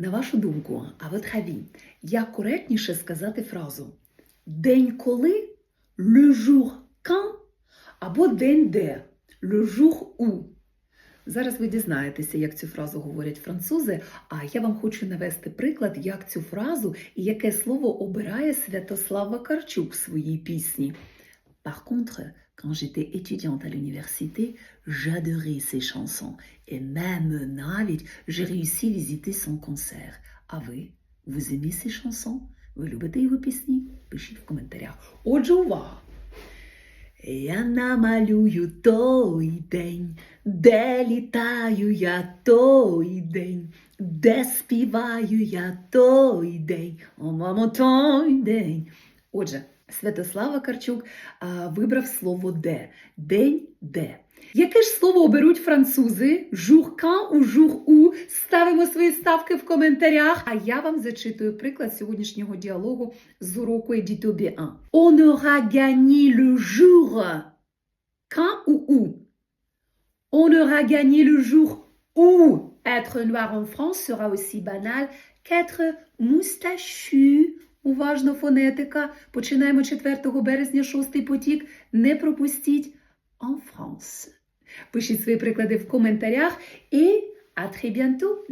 На вашу думку, а votre avis, як коректніше сказати фразу День коли le jour quand або день де le jour où. Зараз ви дізнаєтеся, як цю фразу говорять французи, а я вам хочу навести приклад, як цю фразу і яке слово обирає Святослав Вакарчук в своїй пісні. Par contre, quand j'étais étudiante à l'université, j'adorais ses chansons. Et même навіть j'ai réussi à visiter son concert. А ви? Vous aimez ses chansons? Ви любите його пісні? Пишіть в коментарях. Отже, увага! Я намалюю той день, де літаю я той день, де співаю я той день, о, мамо, той день. Отже, Святослава Карчук вибрав слово де. День де. Яке ж слово оберуть французи? Jour у où? Ставимо свої ставки в коментарях. А я вам зачитую приклад сьогоднішнього діалогу з уроку B1. On aura gagné le jour quand ou où? On aura gagné le jour où être noir en France sera aussi banal qu'être moustachu. Уважно фонетика. Починаємо 4 березня, шостий потік. Не пропустіть en France. Пишіть свої приклади в коментарях і à très bientôt!